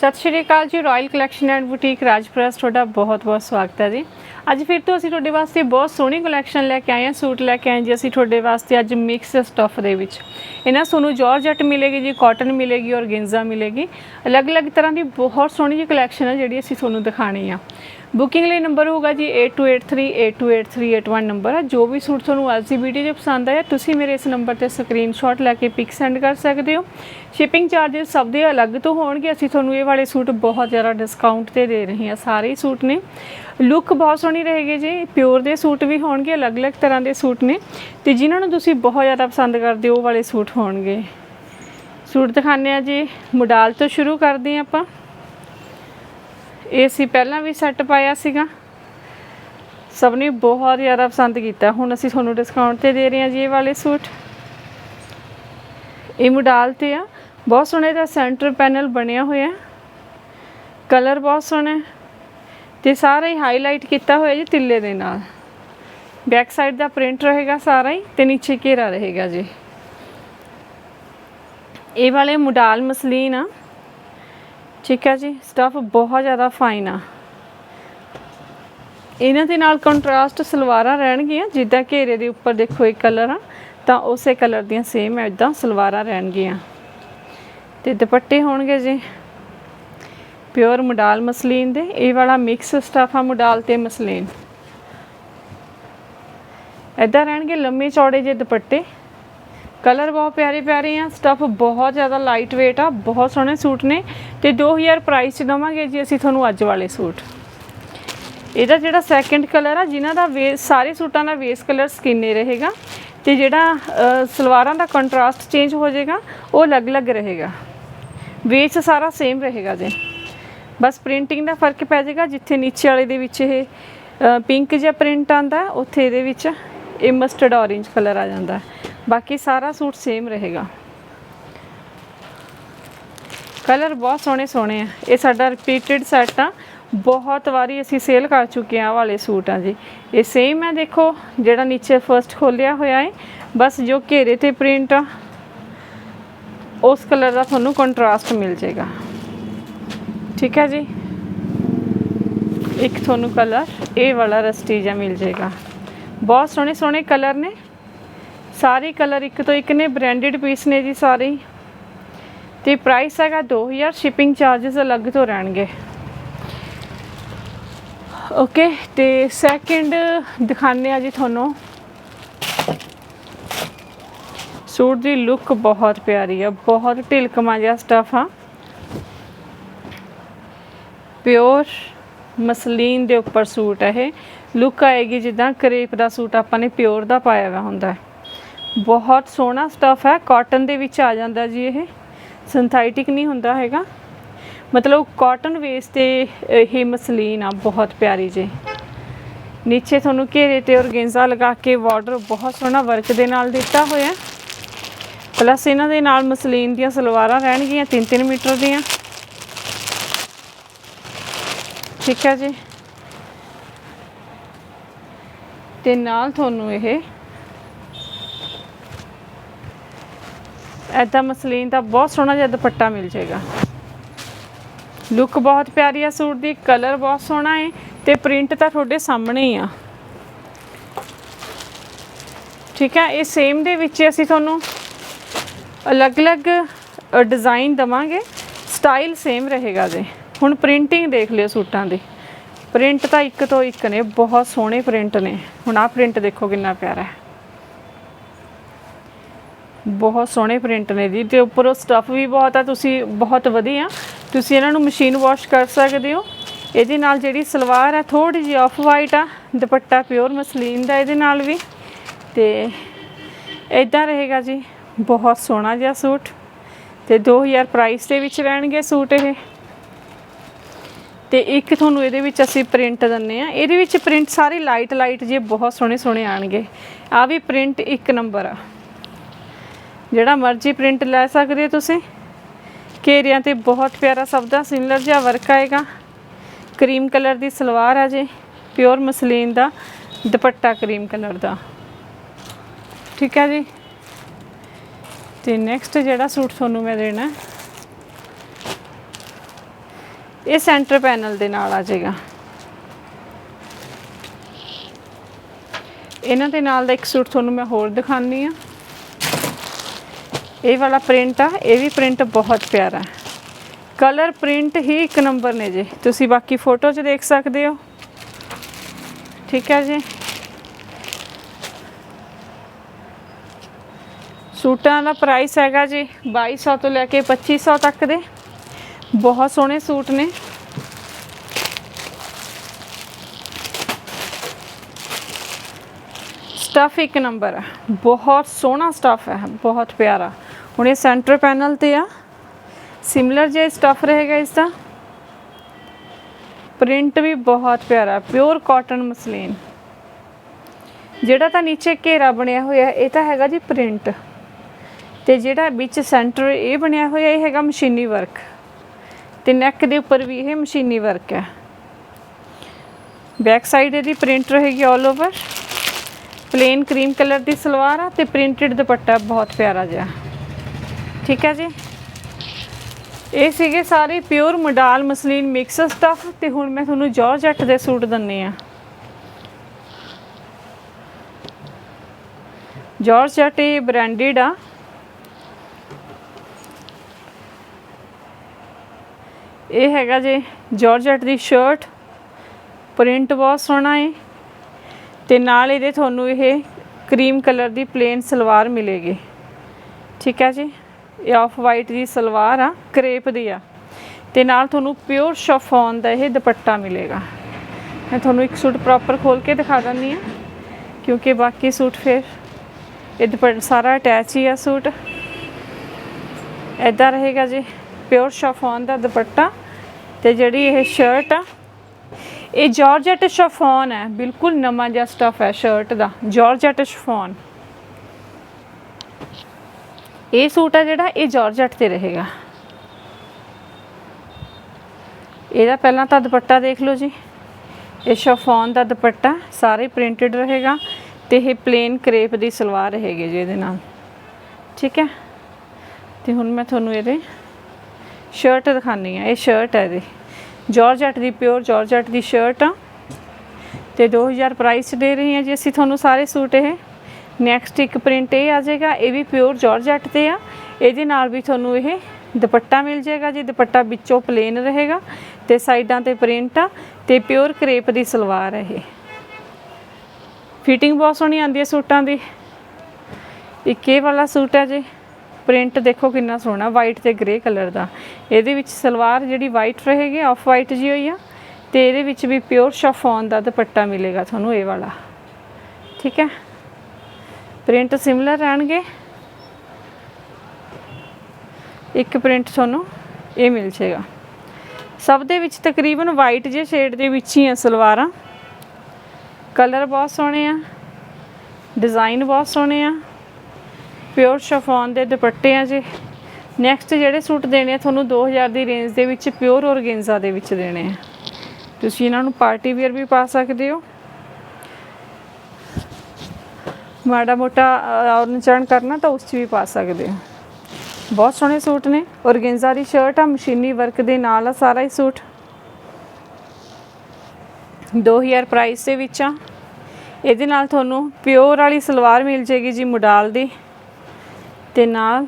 ਸਤਿ ਸ਼੍ਰੀ ਅਕਾਲ ਜੀ ਰਾਇਲ ਕਲੈਕਸ਼ਨ ਐਂਡ ਬੁਟੀਕ ਰਾਜਪ੍ਰਸ ਤੁਹਾਡਾ ਬਹੁਤ-ਬਹੁਤ ਸਵਾਗਤ ਹੈ ਜੀ। ਅੱਜ ਫਿਰ ਤੋਂ ਅਸੀਂ ਤੁਹਾਡੇ ਵਾਸਤੇ ਬਹੁਤ ਸੋਹਣੀ ਕਲੈਕਸ਼ਨ ਲੈ ਕੇ ਆਏ ਹਾਂ, ਸੂਟ ਲੈ ਕੇ ਆਏ ਜੀ, ਅਸੀਂ ਤੁਹਾਡੇ ਵਾਸਤੇ ਅੱਜ ਮਿਕਸ ਸਟਫ ਦੇ ਵਿੱਚ। ਇਹਨਾਂ ਤੁਹਾਨੂੰ ਜਾਰਜਟ ਮਿਲੇਗੀ ਜੀ ਕਾਟਨ ਮਿਲੇਗੀ ਔਰ ਗਿੰਜ਼ਾ ਮਿਲੇਗੀ। ਅਲੱਗ-ਅਲੱਗ ਤਰ੍ਹਾਂ ਦੀ ਬਹੁਤ ਸੋਹਣੀ ਜੀ ਕਲੈਕਸ਼ਨ ਹੈ ਜਿਹੜੀ ਅਸੀਂ ਤੁਹਾਨੂੰ ਦਿਖਾਣੀ ਆ। ਬੁਕਿੰਗ ਲਈ ਨੰਬਰ ਹੋਊਗਾ ਜੀ 8283828381 ਨੰਬਰ ਹੈ ਜੋ ਵੀ ਸੂਟ ਤੁਹਾਨੂੰ ਅੱਜ ਦੀ ਵੀਡੀਓ 'ਚ ਪਸੰਦ ਆਇਆ, ਤੁਸੀਂ ਮੇਰੇ ਇਸ ਨੰਬਰ ਤੇ ਸਕਰੀਨਸ਼ਾਟ ਲੈ ਕੇ ਪਿਕ ਸੈਂਡ ਕਰ ਸਕਦੇ ਹੋ। ਸ਼ਿਪਿੰਗ ਚਾਰजेस ਸਭ ਦੇ ਅਲੱਗ ਤੋਂ ਹੋਣਗੇ। ਅਸੀਂ ਤੁਹਾਨੂੰ ਇਹ ਵਾਲੇ ਸੂਟ ਬਹੁਤ ਜ਼ਿਆਦਾ ਡਿਸਕਾਊਂਟ ਤੇ ਦੇ ਰਹੇ ਹਾਂ, ਸਾਰੇ ਹੀ ਸੂਟ ਨੇ। ਲੁੱਕ ਬਹੁਤ ਸੋਹਣੀ ਰਹੇਗੀ ਜੀ। ਪਿਓਰ ਦੇ ਸੂਟ ਵੀ ਹੋਣਗੇ, ਅਲੱਗ-ਅਲੱਗ ਤਰ੍ਹਾਂ ਦੇ ਸੂਟ ਨੇ। ਤੇ ਜਿਨ੍ਹਾਂ ਨੂੰ ਤੁਸੀਂ ਬਹੁਤ ਜ਼ਿਆਦਾ ਪਸੰਦ ਕਰਦੇ ਹੋ, ਉਹ ਵਾਲੇ ਸੂਟ ਹੋਣਗੇ। ਸੂਟ ਦਿਖਾਉਂਦੇ ਆ ਜੀ। ਮੁਡਾਲ ਤੋਂ ਸ਼ੁਰੂ ਕਰਦੇ ਹਾਂ ਆਪਾਂ। ਇਹ ਸੀ, ਪਹਿਲਾਂ ਵੀ ਸੈੱਟ ਪਾਇਆ ਸੀਗਾ। ਸਭ ਨੇ ਬਹੁਤ ਜ਼ਿਆਦਾ ਪਸੰਦ ਕੀਤਾ। ਹੁਣ ਅਸੀਂ ਤੁਹਾਨੂੰ ਡਿਸਕਾਊਂਟ ਤੇ ਦੇ ਰਹੇ ਹਾਂ ਜੀ ਇਹ ਵਾਲੇ ਸੂਟ। ਇਹ ਮੁਡਾਲ ਤੇ ਆ। ਬਹੁਤ ਸੋਹਣੇ ਦਾ ਸੈਂਟਰ ਪੈਨਲ ਬਣਿਆ ਹੋਇਆ। ਕਲਰ ਬਹੁਤ ਸੋਹਣਾ ਹੈ। ਤੇ ਸਾਰਾ ਹੀ ਹਾਈਲਾਈਟ ਕੀਤਾ ਹੋਇਆ ਜੀ ਤਿੱਲੇ ਦੇ ਨਾਲ। ਬੈਕ ਸਾਈਡ ਦਾ ਪ੍ਰਿੰਟ ਰਹੇਗਾ ਸਾਰਾ ਹੀ ਤੇ ਨੀਚੇ ਘੇਰਾ ਰਹੇਗਾ ਜੀ। ਇਹ ਵਾਲੇ ਮੁਡਾਲ ਮਸਲੀਨ ਆ। ਠੀਕ ਹੈ ਜੀ ਸਟਫ ਬਹੁਤ ਜ਼ਿਆਦਾ ਫਾਈਨ ਆ। ਇਹਨਾਂ ਦੇ ਨਾਲ ਕੰਟਰਾਸਟ ਸਲਵਾਰਾਂ ਰਹਿਣਗੀਆਂ, ਜਿੱਦਾਂ ਘੇਰੇ ਦੇ ਉੱਪਰ ਦੇਖੋ ਇੱਕ ਕਲਰ ਆ, ਤਾਂ ਉਸੇ ਕਲਰ ਦੀਆਂ ਸੇਮ ਇਦਾਂ ਸਲਵਾਰਾਂ ਰਹਿਣਗੀਆਂ। ਤੇ ਦੁਪੱਟੇ ਹੋਣਗੇ ਜੀ ਪਿਓਰ ਮੁਡਾਲ ਮਸਲੀਨ ਦੇ, ਇਹ ਵਾਲਾ ਮਿਕਸ ਸਟਫ ਆ ਮੁਡਾਲ ਤੇ ਮਸਲੀਨ। ਇਦਾਂ ਰਹਿਣਗੇ ਲੰਮੇ ਚੌੜੇ ਜੇ ਦੁਪੱਟੇ। ਕਲਰ ਬਹੁਤ ਪਿਆਰੇ ਪਿਆਰੇ ਆ ਸਟਫ ਬਹੁਤ ਜ਼ਿਆਦਾ ਲਾਈਟ weight ਆ, ਬਹੁਤ ਸੋਹਣੇ ਸੂਟ ਨੇ। ਤੇ 2000 ਪ੍ਰਾਈਸ ਚ ਦਵਾਂਗੇ ਜੀ ਅਸੀਂ ਤੁਹਾਨੂੰ ਅੱਜ ਵਾਲੇ ਸੂਟ। ਇਹਦਾ ਜਿਹੜਾ ਸੈਕੰਡ ਕਲਰ ਆ, ਜਿਨ੍ਹਾਂ ਦਾ ਵੇਸ ਸਾਰੇ ਸੂਟਾਂ ਦਾ ਵੇਸ ਕਲਰ ਸਕਿਨੇ ਰਹੇਗਾ, ਤੇ ਜਿਹੜਾ ਸਲਵਾਰਾਂ ਦਾ ਕੰਟਰਾਸਟ ਚੇਂਜ ਹੋ ਜਾਏਗਾ, ਉਹ ਅਲੱਗ-ਅਲੱਗ ਰਹੇਗਾ। ਵੇਸ ਸਾਰਾ ਸੇਮ ਰਹੇਗਾ ਜੀ। ਬਸ ਪ੍ਰਿੰਟਿੰਗ ਦਾ ਫ਼ਰਕ ਪੈ ਜਾਏਗਾ, ਜਿੱਥੇ ਨੀਚੇ ਵਾਲੇ ਦੇ ਵਿੱਚ ਇਹ ਪਿੰਕ ਜਿਹਾ ਪ੍ਰਿੰਟ ਆਂਦਾ, ਉੱਥੇ ਇਹਦੇ ਵਿੱਚ ਇਹ ਮਸਟਰਡ ਔਰੇਂਜ ਕਲਰ ਆ ਜਾਂਦਾ। ਹੈ। ਬਾਕੀ ਸਾਰਾ ਸੂਟ ਸੇਮ ਰਹੇਗਾ। ਕਲਰ ਬਹੁਤ ਸੋਹਣੇ ਸੋਹਣੇ ਆ। ਇਹ ਸਾਡਾ ਰਿਪੀਟਡ ਸੈੱਟ ਆ। ਬਹੁਤ ਵਾਰੀ ਅਸੀਂ ਸੇਲ ਕਰ ਚੁੱਕੇ ਆ ਆਹ ਵਾਲੇ ਸੂਟ ਆ ਜੀ। ਇਹ ਸੇਮ ਹੈ ਦੇਖੋ, ਜਿਹੜਾ ਨੀਚੇ ਫਰਸਟ ਖੋਲਿਆ ਹੋਇਆ ਹੈ ਬਸ ਜੋ ਘੇਰੇ ਤੇ ਪ੍ਰਿੰਟ ਆ, ਉਸ ਕਲਰ ਦਾ ਤੁਹਾਨੂੰ ਕੰਟਰਾਸਟ ਮਿਲ ਜਾਏਗਾ। ਠੀਕ ਹੈ ਜੀ? ਇੱਕ ਤੁਹਾਨੂੰ ਕਲਰ ਇਹ ਵਾਲਾ ਰਸਟੀ ਜਿਹਾ ਮਿਲ ਜਾਏਗਾ। ਬਹੁਤ ਸੋਹਣੇ ਸੋਹਣੇ ਕਲਰ ਨੇ। ਸਾਰੇ ਕਲਰ ਇੱਕ ਤੋਂ ਇੱਕ ਨੇ ਬ੍ਰਾਂਡਡ ਪੀਸ ਨੇ ਜੀ ਸਾਰੇ ਹੀ। ਤੇ ਪ੍ਰਾਈਸ ਹੈਗਾ 2000 ਸ਼ਿਪਿੰਗ ਚਾਰजेस ਅਲੱਗ ਤੋਂ ਰਹਿਣਗੇ। ਓਕੇ ਤੇ ਸੈਕਿੰਡ ਦਿਖਾਣੇ ਆ ਜੀ ਤੁਹਾਨੂੰ। ਸੂਟ ਦੀ ਲੁੱਕ ਬਹੁਤ ਪਿਆਰੀ ਆ, ਬਹੁਤ ਢਿਲਕਮਾ ਜਿਹਾ ਸਟਫ ਆ। ਪਿਓਰ ਮਸਲੀਨ ਦੇ ਉੱਪਰ ਸੂਟ ਹੈ ਇਹ। ਲੁੱਕ ਆਏਗੀ ਜਿੱਦਾਂ ਕਰੇਪ ਦਾ ਸੂਟ ਆਪਾਂ ਨੇ ਪਿਓਰ ਦਾ ਪਾਇਆ ਹੋਇਆ ਹੁੰਦਾ ਹੈ। ਬਹੁਤ ਸੋਹਣਾ ਸਟਫ ਹੈ ਕਾਟਨ ਦੇ ਵਿੱਚ ਆ ਜਾਂਦਾ ਜੀ ਇਹ। ਸਿੰਥੈਟਿਕ ਨਹੀਂ ਹੁੰਦਾ ਹੈਗਾ। ਮਤਲਬ ਕਾਟਨ ਵੇਸ ਤੇ ਇਹ ਮਸਲੀਨ ਆ, ਬਹੁਤ ਪਿਆਰੀ ਜੀ। ਨੀਚੇ ਤੁਹਾਨੂੰ ਘੇਰੇ ਤੇ ਔਰਗੇਂਜ਼ਾ ਲਗਾ ਕੇ ਬਾਰਡਰ ਬਹੁਤ ਸੋਹਣਾ ਵਰਕ ਦੇ ਨਾਲ ਦਿੱਤਾ ਹੋਇਆ ਪਲੱਸ ਇਹਨਾਂ ਦੇ ਨਾਲ ਮਸਲੀਨ ਦੀਆਂ ਸਲਵਾਰਾਂ ਰਹਿਣਗੀਆਂ 3-3 ਮੀਟਰ ਦੀਆਂ। ਠੀਕ ਹੈ ਜੀ। ਤੇ ਨਾਲ ਤੁਹਾਨੂੰ ਇਹ ਐਦਾਂ ਮਸਲੀਨ ਦਾ ਬਹੁਤ ਸੋਹਣਾ ਜਿਹਾ ਦੁਪੱਟਾ ਮਿਲ ਜਾਏਗਾ। ਲੁੱਕ ਬਹੁਤ ਪਿਆਰੀ ਆ ਸੂਟ ਦੀ ਕਲਰ ਬਹੁਤ ਸੋਹਣਾ ਹੈ ਤੇ ਪ੍ਰਿੰਟ ਤਾਂ ਤੁਹਾਡੇ ਸਾਹਮਣੇ ਹੀ ਆ। ਠੀਕ ਹੈ ਇਹ ਸੇਮ ਦੇ ਵਿੱਚ ਅਸੀਂ ਤੁਹਾਨੂੰ ਅਲੱਗ-ਅਲੱਗ ਡਿਜ਼ਾਈਨ ਦਵਾਂਗੇ। ਸਟਾਈਲ ਸੇਮ ਰਹੇਗਾ ਜੀ। ਹੁਣ ਪ੍ਰਿੰਟਿੰਗ ਦੇਖ ਲਿਓ ਸੂਟਾਂ ਦੀ। ਪ੍ਰਿੰਟ ਤਾਂ ਇੱਕ ਤੋਂ ਇੱਕ ਨੇ, ਬਹੁਤ ਸੋਹਣੇ ਪ੍ਰਿੰਟ ਨੇ। ਹੁਣ ਆਹ ਪ੍ਰਿੰਟ ਦੇਖੋ ਕਿੰਨਾ ਪਿਆਰਾ ਹੈ। ਬਹੁਤ ਸੋਹਣੇ ਪ੍ਰਿੰਟ ਨੇ ਜੀ ਤੇ ਉੱਪਰੋਂ ਸਟਫ ਵੀ ਬਹੁਤ ਆ, ਤੁਸੀਂ ਬਹੁਤ ਵਧੀਆ। ਤੁਸੀਂ ਇਹਨਾਂ ਨੂੰ ਮਸ਼ੀਨ ਵਾਸ਼ ਕਰ ਸਕਦੇ ਹੋ। ਇਹਦੇ ਨਾਲ ਜਿਹੜੀ ਸਲਵਾਰ ਆ ਥੋੜੀ ਜਿਹੀ ਆਫ ਵਾਈਟ ਆ, ਦੁਪੱਟਾ ਪਿਓਰ ਮਸਲੀਨ ਦਾ ਇਹਦੇ ਨਾਲ ਵੀ। ਤੇ ਇਦਾਂ ਰਹੇਗਾ ਜੀ, ਬਹੁਤ ਸੋਹਣਾ ਜਿਹਾ ਸੂਟ। ਤੇ 2000 ਪ੍ਰਾਈਸ ਦੇ ਵਿੱਚ ਰਹਿਣਗੇ ਸੂਟ ਇਹ। ਤੇ ਇੱਕ ਤੁਹਾਨੂੰ ਇਹਦੇ ਵਿੱਚ ਅਸੀਂ ਪ੍ਰਿੰਟ ਦਿੰਨੇ ਆ ਇਹਦੇ ਵਿੱਚ ਪ੍ਰਿੰਟ ਸਾਰੇ ਲਾਈਟ ਲਾਈਟ ਜੇ ਬਹੁਤ ਸੋਹਣੇ ਸੋਹਣੇ ਆਣਗੇ। ਆ ਵੀ ਪ੍ਰਿੰਟ ਇੱਕ ਨੰਬਰ ਆ। ਜਿਹੜਾ ਮਰਜ਼ੀ ਪ੍ਰਿੰਟ ਲੈ ਸਕਦੇ ਹੋ ਤੁਸੀਂ। ਘੇਰਿਆਂ ਤੇ ਬਹੁਤ ਪਿਆਰਾ ਸਭ ਦਾ ਸਿਮਲਰ ਜਿਹਾ ਵਰਕ ਆਏਗਾ। ਕਰੀਮ ਕਲਰ ਦੀ ਸਲਵਾਰ ਆ ਜੇ ਪਿਓਰ ਮਸਲੀਨ ਦਾ, ਦੁਪੱਟਾ ਕਰੀਮ ਕਲਰ ਦਾ। ਠੀਕ ਹੈ ਜੀ? ਤੇ ਨੈਕਸਟ ਜਿਹੜਾ ਸੂਟ ਤੁਹਾਨੂੰ ਮੈਂ ਦੇਣਾ, ਇਹ ਸੈਂਟਰ ਪੈਨਲ ਦੇ ਨਾਲ ਆ ਜਾਏਗਾ। ਇਹਨਾਂ ਦੇ ਨਾਲ ਦਾ ਇੱਕ ਸੂਟ ਤੁਹਾਨੂੰ ਮੈਂ ਹੋਰ ਦਿਖਾਉਂਦੀ ਆ ਇਹ ਵਾਲਾ ਪ੍ਰਿੰਟ ਆ, ਇਹ ਵੀ ਪ੍ਰਿੰਟ ਬਹੁਤ ਪਿਆਰਾ ਕਲਰ ਪ੍ਰਿੰਟ ਹੀ ਇੱਕ ਨੰਬਰ ਨੇ ਜੀ। ਤੁਸੀਂ ਬਾਕੀ ਫੋਟੋ 'ਚ ਦੇਖ ਸਕਦੇ ਹੋ। ਠੀਕ ਹੈ ਜੀ। ਸੂਟਾਂ ਦਾ ਪ੍ਰਾਈਸ ਹੈਗਾ ਜੀ 2200 ਤੋਂ ਲੈ ਕੇ 2500 ਤੱਕ ਦੇ। ਬਹੁਤ ਸੋਹਣੇ ਸੂਟ ਨੇ। ਸਟਫ ਇੱਕ ਨੰਬਰ ਹੈ ਬਹੁਤ ਸੋਹਣਾ ਸਟਫ ਹੈ, ਬਹੁਤ ਪਿਆਰਾ। ਹੁਣ ਇਹ ਸੈਂਟਰ ਪੈਨਲ ਤੇ ਆ। ਸਿਮਿਲਰ ਜੇ ਸਟਫ ਰਹੇਗਾ ਇਸ ਦਾ। ਪ੍ਰਿੰਟ ਵੀ ਬਹੁਤ ਪਿਆਰਾ ਪਿਓਰ ਕਾਟਨ ਮਸਲੀਨ। ਜਿਹੜਾ ਤਾਂ ਨੀਚੇ ਘੇਰਾ ਬਣਿਆ ਹੋਇਆ, ਇਹ ਤਾਂ ਹੈਗਾ ਜੀ ਪ੍ਰਿੰਟ ਤੇ ਜਿਹੜਾ ਵਿੱਚ ਸੈਂਟਰ ਇਹ ਬਣਿਆ ਹੋਇਆ, ਇਹ ਹੈਗਾ ਮਸ਼ੀਨੀ ਵਰਕ ਤੇ ਨੈਕ ਦੇ ਉੱਪਰ ਵੀ ਇਹ ਮਸ਼ੀਨੀ ਵਰਕ ਹੈ। ਬੈਕ ਸਾਈਡ ਇਹਦੀ ਪ੍ਰਿੰਟ ਰਹੇਗੀ 올 ਓਵਰ ਪਲੇਨ ਕਰੀਮ ਕਲਰ ਦੀ ਸਲਵਾਰ ਆ ਤੇ ਪ੍ਰਿੰਟਡ ਦੁਪੱਟਾ ਬਹੁਤ ਪਿਆਰਾ ਜਿਹਾ। ਠੀਕ ਹੈ ਜੀ। ਇਹ ਸੀਗੇ ਸਾਰੇ pure modal muslin mix stuff ਤੇ ਹੁਣ ਮੈਂ ਤੁਹਾਨੂੰ ਜਾਰਜਟ ਦੇ ਸੂਟ ਦੰਨੇ ਆ। ਜਾਰਜਟ ਇਹ ਬ੍ਰਾਂਡਡ ਆ। ਇਹ ਹੈਗਾ ਜੀ ਜਾਰਜਟ ਦੀ ਸ਼ਰਟ ਪ੍ਰਿੰਟ ਬਹੁਤ ਸੋਹਣਾ ਹੈ ਤੇ ਨਾਲ ਇਹਦੇ ਤੁਹਾਨੂੰ ਇਹ ਕਰੀਮ ਕਲਰ ਦੀ ਪਲੇਨ ਸਲਵਾਰ ਮਿਲੇਗੀ। ਠੀਕ ਹੈ ਜੀ। ਇਹ ਆਫ ਵਾਈਟ ਦੀ ਸਲਵਾਰ ਆ ਕਰੇਪ ਦੀ ਆ। ਤੇ ਨਾਲ ਤੁਹਾਨੂੰ ਪਿਓਰ ਸ਼ਫੋਨ ਦਾ ਇਹ ਦੁਪੱਟਾ ਮਿਲੇਗਾ। ਮੈਂ ਤੁਹਾਨੂੰ ਇੱਕ ਸੂਟ ਪ੍ਰੋਪਰ ਖੋਲ ਕੇ ਦਿਖਾ ਦਿੰਦੀ ਆ ਕਿਉਂਕਿ ਬਾਕੀ ਸੂਟ ਫਿਰ ਇਹ ਦੁਪੱਟਾ, ਸਾਰਾ ਅਟੈਚ ਹੀ ਆ ਸੂਟ। ਐਦਾਂ ਰਹੇਗਾ ਜੀ ਪਿਓਰ ਸ਼ਫੋਨ ਦਾ ਦੁਪੱਟਾ। ਤੇ ਜਿਹੜੀ ਇਹ ਸ਼ਰਟ ਆ, ਇਹ ਜਾਰਜਟ ਸ਼ਫੋਨ ਹੈ, ਬਿਲਕੁਲ ਨਵਾਂ ਜਿਹਾ ਸਟਫ ਹੈ ਸ਼ਰਟ ਦਾ ਜਾਰਜਟ ਸ਼ਫੋਨ ਇਹ ਸੂਟ ਆ ਜਿਹੜਾ ਇਹ ਜਾਰਜਟ ਤੇ ਰਹੇਗਾ। ਇਹਦਾ ਪਹਿਲਾਂ ਤਾਂ ਦੁਪੱਟਾ ਦੇਖ ਲਓ ਜੀ। ਇਹ ਸ਼ਫੋਨ ਦਾ ਦੁਪੱਟਾ, ਸਾਰੇ ਪ੍ਰਿੰਟਡ ਰਹੇਗਾ ਤੇ ਇਹ ਪਲੇਨ ਕਰੇਪ ਦੀ ਸਲਵਾਰ ਰਹੇਗੀ ਜੀ ਇਹਦੇ ਨਾਲ। ਠੀਕ ਹੈ? ਤੇ ਹੁਣ ਮੈਂ ਤੁਹਾਨੂੰ ਇਹਦੇ ਸ਼ਰਟ ਦਿਖਾਣੀ ਆ ਇਹ ਸ਼ਰਟ ਹੈ ਇਹਦੀ। ਜਾਰਜਟ ਦੀ ਪਿਓਰ ਜਾਰਜਟ ਦੀ ਸ਼ਰਟ ਆ। ਤੇ 2000 ਪ੍ਰਾਈਸ ਦੇ ਰਹੀ ਹਾਂ ਜੀ ਅਸੀਂ। ਤੁਹਾਨੂੰ ਸਾਰੇ ਸੂਟ ਇਹ ਨੈਕਸਟ ਇੱਕ ਪ੍ਰਿੰਟ ਇਹ ਆ ਜਾਏਗਾ, ਇਹ ਵੀ ਪਿਓਰ ਜਾਰਜਟ ਤੇ ਆ। ਇਹਦੇ ਨਾਲ ਵੀ ਤੁਹਾਨੂੰ ਇਹ ਦੁਪੱਟਾ ਮਿਲ ਜਾਏਗਾ, ਜੀ ਦੁਪੱਟਾ ਵਿੱਚੋਂ ਪਲੇਨ ਰਹੇਗਾ, ਤੇ ਸਾਈਡਾਂ ਤੇ ਪ੍ਰਿੰਟ ਆ, ਤੇ ਪਿਓਰ ਕਰੇਪ ਦੀ ਸਲਵਾਰ ਹੈ ਇਹ। ਫਿਟਿੰਗ ਬਹੁਤ ਸੋਹਣੀ ਆਉਂਦੀ ਹੈ ਸੂਟਾਂ ਦੀ। ਇੱਕ ਇਹ ਵਾਲਾ ਸੂਟ ਹੈ ਜੀ ਪ੍ਰਿੰਟ ਦੇਖੋ ਕਿੰਨਾ ਸੋਹਣਾ ਵਾਈਟ ਤੇ ਗ੍ਰੇ ਕਲਰ ਦਾ। ਇਹਦੇ ਵਿੱਚ ਸਲਵਾਰ ਜਿਹੜੀ ਵਾਈਟ ਰਹੇਗੀ ਆਫ ਵਾਈਟ ਜੀ ਹੋਈ ਆ, ਤੇ ਇਹਦੇ ਵਿੱਚ ਵੀ ਪਿਓਰ ਸ਼ਫੋਨ ਦਾ ਦੁਪੱਟਾ ਮਿਲੇਗਾ ਤੁਹਾਨੂੰ ਇਹ ਵਾਲਾ। ਠੀਕ ਹੈ? ਪ੍ਰਿੰਟ ਸਿਮਿਲਰ ਰਹਿਣਗੇ। ਇੱਕ ਪ੍ਰਿੰਟ ਤੁਹਾਨੂੰ ਇਹ ਮਿਲ ਜਾਏਗਾ। ਸਭ ਦੇ ਵਿੱਚ ਤਕਰੀਬਨ ਵਾਈਟ ਜੇ ਸ਼ੇਡ ਦੇ ਵਿੱਚ ਹੀ ਆ ਸਲਵਾਰਾਂ। ਕਲਰ ਬਹੁਤ ਸੋਹਣੇ ਆ। ਡਿਜ਼ਾਈਨ ਬਹੁਤ ਸੋਹਣੇ ਆ। ਪਿਓਰ ਸ਼ਫੋਨ ਦੇ ਦੁਪੱਟੇ ਆ ਜੀ। ਨੈਕਸਟ ਜਿਹੜੇ ਸੂਟ ਦੇਣੇ ਆ, ਤੁਹਾਨੂੰ 2000 ਦੀ ਰੇਂਜ ਦੇ ਵਿੱਚ ਪਿਓਰ ਔਰਗੇਂਜ਼ਾ ਦੇ ਵਿੱਚ ਦੇਣੇ ਆ। ਤੁਸੀਂ ਇਹਨਾਂ ਨੂੰ ਪਾਰਟੀ ਵੇਅਰ ਵੀ ਪਾ ਸਕਦੇ ਹੋ। ਮਾੜਾ ਮੋਟਾ ਔਰਨ ਚੜਨ ਕਰਨਾ ਤਾਂ ਉਸ 'ਚ ਵੀ ਪਾ ਸਕਦੇ ਹੋ। ਬਹੁਤ ਸੋਹਣੇ ਸੂਟ ਨੇ। ਔਰਗੇਂਜ਼ਾ ਦੀ ਸ਼ਰਟ ਆ, ਮਸ਼ੀਨੀ ਵਰਕ ਦੇ ਨਾਲ ਆ ਸਾਰਾ ਹੀ ਸੂਟ। 2000 ਪ੍ਰਾਈਸ ਦੇ ਵਿੱਚ ਆ। ਇਹਦੇ ਨਾਲ ਤੁਹਾਨੂੰ ਪਿਓਰ ਵਾਲੀ ਸਲਵਾਰ ਮਿਲ ਜੇਗੀ ਜੀ ਮੁਡਾਲ ਦੀ। ਤੇ ਨਾਲ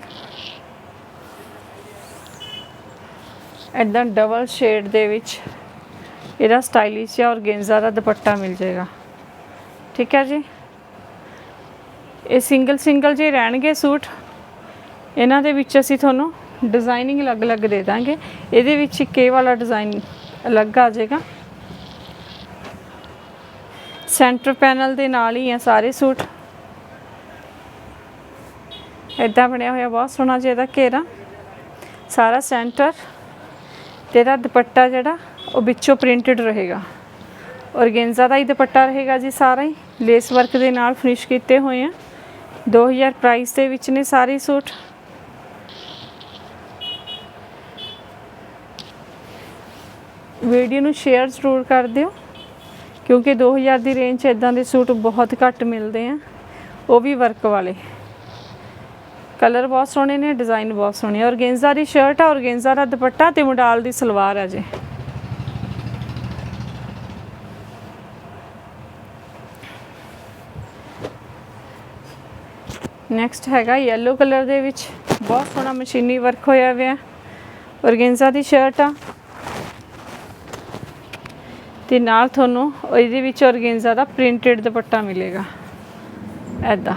ਇਦਾਂ ਡਬਲ ਸ਼ੇਡ ਦੇ ਵਿੱਚ ਇਹਦਾ ਸਟਾਈਲਿਸ਼ ਜਿਹਾ ਔਰਗੇਂਜ਼ਾ ਦਾ ਦੁਪੱਟਾ ਮਿਲ ਜਾਏਗਾ। ਠੀਕ ਹੈ ਜੀ? ਇਹ ਸਿੰਗਲ ਸਿੰਗਲ ਜੇ ਰਹਿਣਗੇ ਸੂਟ, ਇਹਨਾਂ ਦੇ ਵਿੱਚ ਅਸੀਂ ਤੁਹਾਨੂੰ ਡਿਜ਼ਾਈਨਿੰਗ ਅਲੱਗ-ਅਲੱਗ ਦੇ ਦਾਂਗੇ। ਇਹਦੇ ਵਿੱਚ ਇੱਕ ਇਹ ਵਾਲਾ ਡਿਜ਼ਾਈਨ ਅਲੱਗ ਆ ਜਾਏਗਾ। ਸੈਂਟਰ ਪੈਨਲ ਦੇ ਨਾਲ ਹੀ ਆ ਸਾਰੇ ਸੂਟ। ਇਦਾਂ ਬਣਿਆ ਹੋਇਆ, ਬਹੁਤ ਸੋਹਣਾ ਜਿਹਾ ਇਹਦਾ ਘੇਰਾ। ਸਾਰਾ ਸੈਂਟਰ ਤੇ ਇਹਦਾ ਦੁਪੱਟਾ ਜਿਹੜਾ, ਉਹ ਵਿੱਚੋਂ ਪ੍ਰਿੰਟਡ ਰਹੇਗਾ। ਔਰਗੇਂਜ਼ਾ ਦਾ ਹੀ ਦੁਪੱਟਾ ਰਹੇਗਾ ਜੀ ਸਾਰਾ ਹੀ। ਲੇਸ ਵਰਕ ਦੇ ਨਾਲ ਫਿਨਿਸ਼ ਕੀਤੇ ਹੋਏ ਆ। 2000 ਪ੍ਰਾਈਸ ਦੇ ਵਿੱਚ ਨੇ ਸਾਰੇ ਸੂਟ। ਵੀਡੀਓ ਨੂੰ ਸ਼ੇਅਰ ਜ਼ਰੂਰ ਕਰ ਦਿਓ, ਕਿਉਂਕਿ 2000 ਦੀ ਰੇਂਜ 'ਚ ਇਦਾਂ ਦੇ ਸੂਟ ਬਹੁਤ ਘੱਟ ਮਿਲਦੇ ਆ। ਉਹ ਵੀ ਵਰਕ ਵਾਲੇ। ਕਲਰ ਬਹੁਤ ਸੋਹਣੇ ਨੇ ਡਿਜ਼ਾਈਨ ਬਹੁਤ ਸੋਹਣੇ ਔਰਗੇਂਜ਼ਾ ਦੀ ਸ਼ਰਟ ਆ ਔਰਗੇਂਜ਼ਾ ਦਾ ਦੁਪੱਟਾ ਤੇ ਮੋਡਾਲ ਦੀ ਸਲਵਾਰ ਆ ਜੇ। ਨੈਕਸਟ ਹੈਗਾ yellow ਕਲਰ ਦੇ ਵਿੱਚ। ਬਹੁਤ ਸੋਹਣਾ ਮਸ਼ੀਨੀ ਵਰਕ ਹੋਇਆ ਹੋਇਆ ਔਰਗੈਂਜ਼ਾ ਦੀ ਸ਼ਰਟ ਆ। ਤੇ ਨਾਲ ਤੁਹਾਨੂੰ ਇਹਦੇ ਵਿੱਚ ਔਰਗੈਂਜ਼ਾ ਦਾ ਪ੍ਰਿੰਟਡ ਦੁਪੱਟਾ ਮਿਲੇਗਾ। ਐਦਾਂ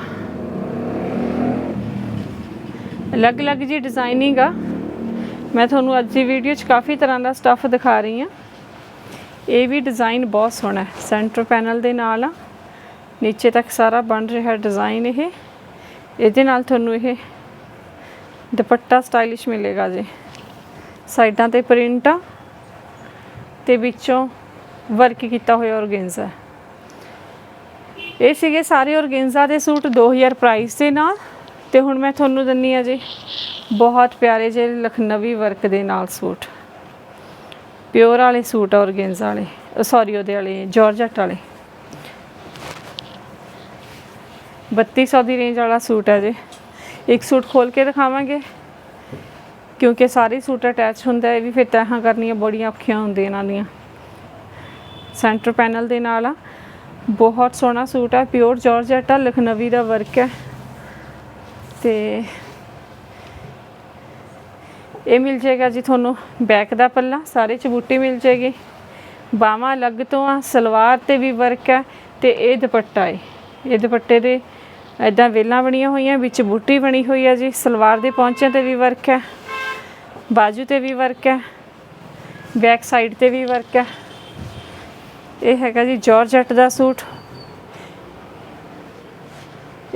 ਅਲੱਗ-ਅਲੱਗ ਜੀ ਡਿਜ਼ਾਈਨਿੰਗ ਆ। ਮੈਂ ਤੁਹਾਨੂੰ ਅੱਜ ਦੀ ਵੀਡੀਓ 'ਚ ਕਾਫੀ ਤਰ੍ਹਾਂ ਦਾ ਸਟੱਫ ਦਿਖਾ ਰਹੀ ਹਾਂ। ਇਹ ਵੀ ਡਿਜ਼ਾਈਨ ਬਹੁਤ ਸੋਹਣਾ ਹੈ। ਸੈਂਟਰ ਪੈਨਲ ਦੇ ਨਾਲ ਆ। ਨੀਚੇ ਤੱਕ ਸਾਰਾ ਬਣ ਰਿਹਾ ਡਿਜ਼ਾਈਨ ਇਹ। ਇਹਦੇ ਨਾਲ ਤੁਹਾਨੂੰ ਇਹ ਦੁਪੱਟਾ ਸਟਾਈਲਿਸ਼ ਮਿਲੇਗਾ ਜੀ। ਸਾਈਡਾਂ ਤੇ ਪ੍ਰਿੰਟ ਆ ਤੇ ਵਿੱਚੋਂ ਵਰਕ ਕੀਤਾ ਹੋਇਆ ਔਰਗੈਂਜ਼ਾ ਇਹ ਸੀਗੇ ਸਾਰੇ ਔਰਗੈਂਜ਼ਾ ਦੇ ਸੂਟ 2000 ਪ੍ਰਾਈਸ ਦੇ ਨਾਲ। ਤੇ ਹੁਣ ਮੈਂ ਤੁਹਾਨੂੰ ਦਿੰਨੀ ਆ ਜੀ ਬਹੁਤ ਪਿਆਰੇ ਜਿਹੇ ਲਖਨਵੀ ਵਰਕ ਦੇ ਨਾਲ ਸੂਟ। ਪਿਓਰ ਵਾਲੇ ਸੂਟ ਔਰਗੈਂਜ਼ਾ ਵਾਲੇ। ਸੌਰੀ ਉਹਦੇ ਵਾਲੇ ਜਾਰਜਟ ਵਾਲੇ। 3200 ਦੀ ਰੇਂਜ ਵਾਲਾ ਸੂਟ ਹੈ ਜੀ ਇੱਕ ਸੂਟ ਖੋਲ ਕੇ ਦਿਖਾਵਾਂਗੇ ਕਿਉਂਕਿ ਸਾਰੇ ਸੂਟ ਅਟੈਚ ਹੁੰਦਾ ਇਹ ਵੀ ਫਿਰ ਤਹਾਂ ਕਰਨੀਆਂ ਬੜੀਆਂ ਔਖੀਆਂ ਹੁੰਦੀਆਂ ਇਹਨਾਂ ਦੀਆਂ ਸੈਂਟਰ ਪੈਨਲ ਦੇ ਨਾਲ ਆ ਬਹੁਤ ਸੋਹਣਾ ਸੂਟ ਹੈ ਪਿਓਰ ਜਾਰਜਟ ਆ ਲਖਨਵੀ ਦਾ ਵਰਕ ਹੈ ਤੇ ਇਹ ਮਿਲ ਜਾਏਗਾ ਜੀ ਤੁਹਾਨੂੰ ਬੈਕ ਦਾ ਪੱਲਾ ਸਾਰੇ ਚ ਬੂਟੀ ਮਿਲ ਜਾਏਗੀ ਬਾਹਾਂ ਅਲੱਗ ਤੋਂ ਆ ਸਲਵਾਰ ਤੇ ਵੀ ਵਰਕ ਹੈ ਤੇ ਇਹ ਦੁਪੱਟਾ ਹੈ ਇਹ ਦੁਪੱਟੇ ਦੇ ਇਦਾਂ ਵੇਲਾਂ ਬਣੀਆਂ ਹੋਈਆਂ, ਵਿੱਚ ਬੂਟੀ ਬਣੀ ਹੋਈ ਹੈ ਜੀ, ਸਲਵਾਰ ਦੇ ਪੌਂਚਿਆਂ ਤੇ ਵੀ ਵਰਕ ਹੈ ਬਾਜੂ ਤੇ ਵੀ ਵਰਕ ਹੈ ਬੈਕ ਸਾਈਡ ਤੇ ਵੀ ਵਰਕ ਹੈ ਇਹ ਹੈਗਾ ਜੀ ਜਾਰਜਟ ਦਾ ਸੂਟ।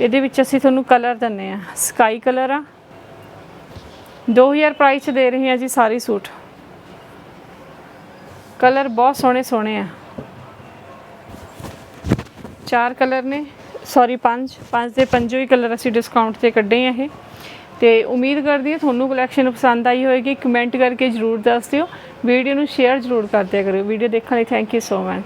ਇਹਦੇ ਵਿੱਚ ਅਸੀਂ ਤੁਹਾਨੂੰ ਕਲਰ ਦਿੰਨੇ ਆ ਸਕਾਈ ਕਲਰ ਆ। 2000 ਪ੍ਰਾਈਸ 'ਚ ਦੇ ਰਹੇ ਹਾਂ ਜੀ ਸਾਰੇ ਸੂਟ। ਕਲਰ ਬਹੁਤ ਸੋਹਣੇ ਸੋਹਣੇ ਆ। ਚਾਰ ਕਲਰ ਨੇ। ਸੌਰੀ ਪੰਜ ਪੰਜ ਦੇ ਪੰਜੋ ਹੀ ਕਲਰ ਅਸੀਂ ਡਿਸਕਾਊਂਟ ਤੇ ਕੱਢੇ ਆ ਇਹ। ਤੇ ਉਮੀਦ ਕਰਦੀ ਹਾਂ ਤੁਹਾਨੂੰ ਕਲੈਕਸ਼ਨ ਪਸੰਦ ਆਈ ਹੋਏਗੀ। ਕਮੈਂਟ ਕਰਕੇ ਜਰੂਰ ਦੱਸ ਦਿਓ। ਵੀਡੀਓ ਨੂੰ ਸ਼ੇਅਰ ਜਰੂਰ ਕਰ ਦਿਆ ਕਰੋ। ਵੀਡੀਓ ਦੇਖਣ ਲਈ ਥੈਂਕ ਯੂ ਸੋ ਮਚ